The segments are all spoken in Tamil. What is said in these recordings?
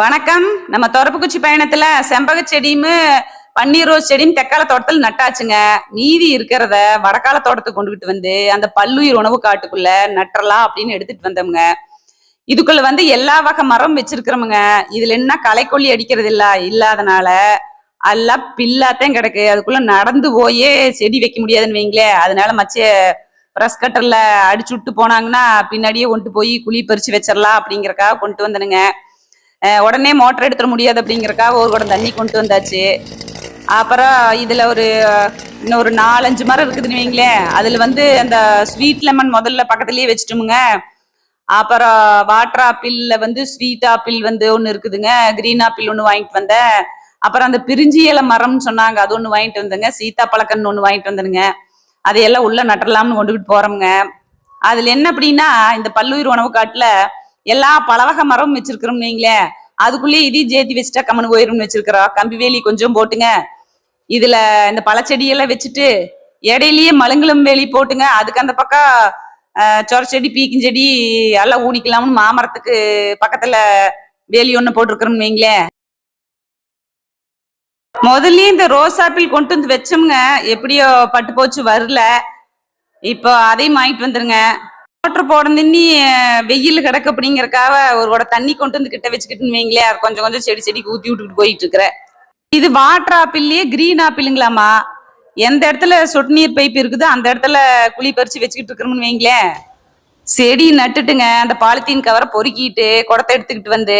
வணக்கம். நம்ம தொரப்புக்குச்சி பயணத்துல செம்பக செடியும் பன்னீர் ரோஸ் செடியும் தெக்கால தோட்டத்தில் நட்டாச்சுங்க. மீதி இருக்கிறத வடக்கால தோட்டத்தை கொண்டுகிட்டு வந்து அந்த பல்லுயிர் உணவு காட்டுக்குள்ள நட்டுறலாம் அப்படின்னு எடுத்துட்டு வந்தோம்ங்க. இதுக்குள்ள வந்து எல்லா வகை மரம் வச்சிருக்கிறோமுங்க. இதுல என்ன களைக்கொல்லி அடிக்கிறது இல்ல இல்லாதனால எல்லாம் பில்லாத்தையும் கிடக்கு. அதுக்குள்ள நடந்து போயே செடி வைக்க முடியாதுன்னு வைங்களேன் அதனால மச்ச ப்ரெஸ் கட்டர்ல அடிச்சு விட்டு போனாங்கன்னா பின்னாடியே கொண்டு போய் குழி பறிச்சு வச்சிடலாம் அப்படிங்கறக்காக கொண்டு வந்தனுங்க. உடனே மோட்டர் எடுத்துட முடியாது அப்படிங்கறக்காக ஒரு குடம் தண்ணி கொண்டு வந்தாச்சு. அப்புறம் இதுல ஒரு இன்னும் ஒரு நாலஞ்சு மரம் இருக்குதுன்னு வைங்களேன். அதுல வந்து அந்த ஸ்வீட் லெமன் முதல்ல பக்கத்துலயே வச்சுட்டோமுங்க. அப்புறம் வாட்டர் ஆப்பிள்ல வந்து ஸ்வீட் ஆப்பிள் வந்து ஒன்று இருக்குதுங்க. கிரீன் ஆப்பிள் ஒன்று வாங்கிட்டு வந்தேன். அப்புறம் அந்த பிரிஞ்சி இலை மரம்னு சொன்னாங்க. அது ஒன்று வாங்கிட்டு வந்தேங்க. சீத்தாப்பழக்கன்னு ஒன்று வாங்கிட்டு வந்தேனுங்க. அதையெல்லாம் உள்ள நட்டலாம்னு கொண்டுகிட்டு போறோம்ங்க. அதுல என்ன அப்படின்னா இந்த பல்லுயிர் உணவு காட்டுல எல்லா பலவகை மரமும் வச்சிருக்கிறோம் நீங்களே. அதுக்குள்ளேயே இதையும் ஜேத்தி வச்சுட்டா கம்மனு போயிரும்னு வச்சிருக்கிறோம் கம்பி வேலி கொஞ்சம் போட்டுங்க. இதுல இந்த பழச்செடியெல்லாம் வச்சுட்டு இடையிலயே மலுங்குளம் வேலி போட்டுங்க. அதுக்கு அந்த பக்கம் சொர செடி பீக்கின் செடி எல்லாம் ஊனிக்கலாம்னு மாமரத்துக்கு பக்கத்துல வேலி ஒண்ணு போட்டிருக்கிறோம் வைங்களேன் முதல்ல இந்த ரோஸ் ஆப்பிள் கொண்டு வந்து வச்சோம்ங்க. எப்படியோ பட்டு போச்சு வரல. இப்போ அதையும் வாங்கிட்டு வந்துருங்க. மோட்டர் போட வெயில் கிடக்கு அப்படிங்கறக்காக ஒரு கூட தண்ணி கொண்டு வந்து கிட்ட வச்சுக்கிட்டுன்னு வைங்களேன் கொஞ்சம் கொஞ்சம் செடி செடிக்கு ஊத்தி விட்டுட்டு போயிட்டு இருக்கிறேன் இது வாட்டர் ஆப்பிள்லயே கிரீன் ஆப்பிளுங்களாமா எந்த இடத்துல சொட்டு நீர் பைப் இருக்குதோ அந்த இடத்துல குழி பறிச்சு வச்சுக்கிட்டு இருக்கிறோம்னு வைங்களேன் செடி நட்டுட்டுங்க அந்த பாலித்தீன் கவரை பொறுக்கிட்டு குடத்தை எடுத்துக்கிட்டு வந்து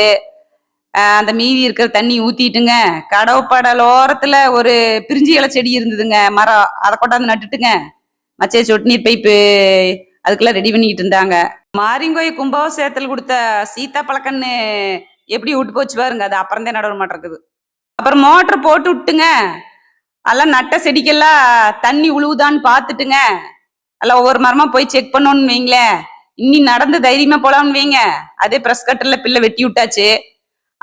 அந்த மீதி இருக்கிற தண்ணி ஊத்திட்டுங்க. கடவுப்படல் ஓரத்துல ஒரு பிரிஞ்சி இலை செடி இருந்ததுங்க மரம். அதை கொண்டாந்து நட்டுட்டுங்க. மச்சே சொட்டு நீர் பைப்பு அதுக்கெல்லாம் ரெடி பண்ணிக்கிட்டு இருந்தாங்க. மாரிங்கோய் கும்பாபிஷேகத்தில் கொடுத்த சீதா பழக்கன்னு எப்படி விட்டு போச்சு பாருங்க. அது அப்புறம் தான் நடவு மாட்டிருக்குது அப்புறம் மோட்டர் போட்டு விட்டுங்க. எல்லாம் நட்ட செடிக்கெல்லாம் தண்ணி உழுவுதான்னு பார்த்துட்டுங்க. எல்லாம் ஒவ்வொரு மரமா போய் செக் பண்ணோன்னு வைங்களேன். இன்னி நடந்து தைரியமா போலாம்னு வைங்க. அதே பிரஸ் கட்டர்ல பிள்ளை வெட்டி விட்டாச்சு.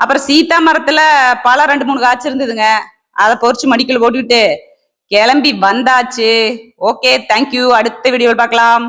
அப்புறம் சீதா மரத்துல பழம் ரெண்டு மூணு காய்ச்சி இருந்ததுங்க. அதை பொறிச்சு மடிக்கல் போட்டுக்கிட்டு கிளம்பி வந்தாச்சு. ஓகே தேங்க்யூ அடுத்த வீடியோவில் பார்க்கலாம்.